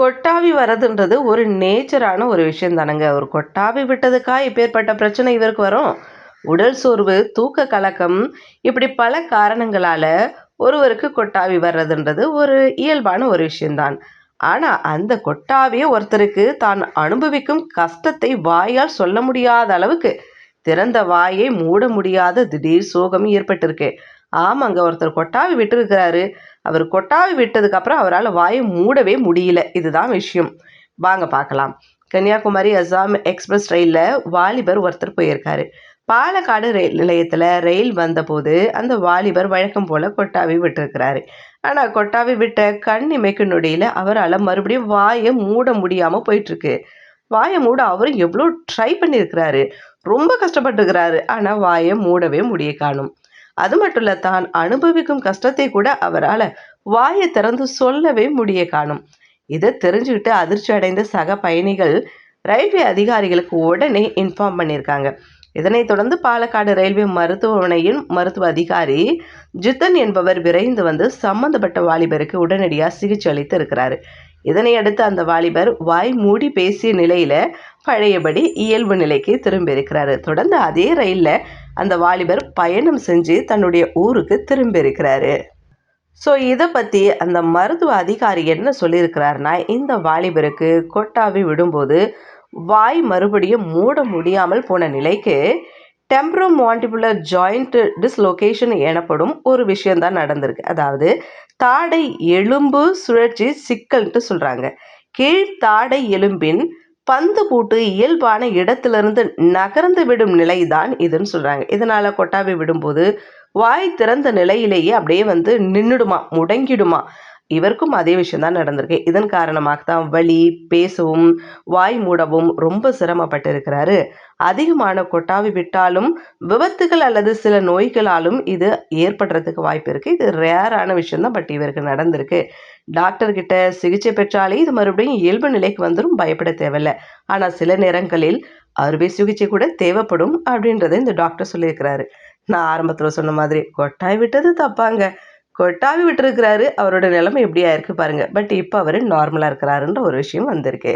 கொட்டாவி வரதுன்றது ஒரு நேச்சரான ஒரு விஷயம் தானங்க. ஒரு கொட்டாவி விட்டதுக்கா இப்பேற்பட்ட பிரச்சனை இவருக்கு வரும்? உடல் சோர்வு தூக்க கலக்கம் இப்படி பல காரணங்களால் ஒருவருக்கு கொட்டாவி வர்றதுன்றது ஒரு இயல்பான ஒரு விஷயம்தான். ஆனால் அந்த கொட்டாவியை ஒருத்தருக்கு தான் அனுபவிக்கும் கஷ்டத்தை வாயால் சொல்ல முடியாத அளவுக்கு திறந்த வாயை மூட முடியாத திடீர் சோகம் ஏற்பட்டிருக்கு. ஆமாங்க ஒருத்தர் கொட்டாவி விட்டுருக்கிறாரு. அவர் கொட்டாவி விட்டதுக்கப்புறம் அவரால் வாயை மூடவே முடியல. இதுதான் விஷயம். வாங்க பார்க்கலாம். கன்னியாகுமரி அசாம் எக்ஸ்பிரஸ் ரயிலில் வாலிபர் ஒருத்தர் போயிருக்காரு. பாலக்காடு ரயில் நிலையத்தில் ரயில் வந்தபோது அந்த வாலிபர் வழக்கம் போல் கொட்டாவி விட்டுருக்கிறாரு. ஆனால் கொட்டாவி விட்ட கண் இமைக்கு நொடியில் அவரால் மறுபடியும் வாயை மூட முடியாமல் போயிட்டுருக்கு. வாயை மூட அவரும் எவ்வளோ ட்ரை பண்ணியிருக்கிறாரு ரொம்ப கஷ்டப்பட்டுருக்கிறாரு. ஆனால் வாயை மூடவே முடிய காணும் அது மட்டும் இல்லை தான் அனுபவிக்கும் கஷ்டத்தை கூட அவரால் வாயை திறந்து சொல்லவே முடிய காணும். இதை தெரிஞ்சுக்கிட்டு அதிர்ச்சி அடைந்த சக பயணிகள் ரயில்வே அதிகாரிகளுக்கு உடனே இன்ஃபார்ம் பண்ணியிருக்காங்க. இதனைத் தொடர்ந்து பாலக்காடு ரயில்வே மருத்துவமனையின் மருத்துவ அதிகாரி ஜித்தன் என்பவர் விரைந்து வந்து சம்பந்தப்பட்ட வாலிபருக்கு உடனடியாக சிகிச்சை அளித்து இருக்கிறாரு இதனை அடுத்து அந்த வாலிபர் வாய் மூடி பேசிய நிலையில பழையபடி இயல்பு நிலைக்கு திரும்பியிருக்கிறாரு. தொடர்ந்து அதே ரயிலில் அந்த வாலிபர் பயணம் செஞ்சு தன்னுடைய ஊருக்கு திரும்பியிருக்கிறாரு. ஸோ இதை பற்றி அந்த மருத்துவ அதிகாரி என்ன சொல்லியிருக்கிறாருனா இந்த வாலிபருக்கு கொட்டாவி விடும்போது வாய் மறுபடியும் மூட முடியாமல் போன நிலைக்கு டெம்ப்ரோ மாண்டிபுலர் ஜாயிண்ட் டிஸ்லொகேஷன் எனப்படும் ஒரு விஷயந்தான் நடந்திருக்கு. அதாவது தாடை எலும்பு சுழற்சி சிக்கல்ன்ட்டு சொல்கிறாங்க கீழ் தாடை எலும்பின் பந்து பூட்டு இயல்பான இடத்திலிருந்து நகர்ந்து விடும் நிலை தான் இதுன்னு சொல்கிறாங்க இதனால் கொட்டாவி விடும்போது வாய் திறந்த நிலையிலேயே அப்படியே வந்து நின்றுடுமா முடங்கிடுமா? இவருக்கும் அதே விஷயம் தான் நடந்திருக்கு. இதன் காரணமாக தான் வலி பேசவும் வாய் மூடவும் ரொம்ப சிரமப்பட்டு இருக்கிறாரு அதிகமான கொட்டாவி விட்டாலும் விபத்துகள் அல்லது சில நோய்களாலும் இது ஏற்படுறதுக்கு வாய்ப்பு இருக்குது இது ரேரான விஷயம் தான் பட் இவருக்கு நடந்திருக்கு. டாக்டர்கிட்ட சிகிச்சை பெற்றாலே இது மறுபடியும் இயல்பு நிலைக்கு வந்துடும் பயப்பட தேவையில்லை. ஆனால் சில நேரங்களில் அறுவை சிகிச்சை கூட தேவைப்படும் அப்படின்றத இந்த டாக்டர் சொல்லியிருக்கிறாரு. நான் ஆரம்பத்தில் சொன்ன மாதிரி கொட்டாய் விட்டது தப்பாங்க. கொட்டாவி விட்டுருக்கிறாரு. அவரோட நிலைமை எப்படியா இருக்குது பாருங்கள் பட் இப்போ அவர் நார்மலாக இருக்கிறாருன்ற ஒரு விஷயம் வந்திருக்கு.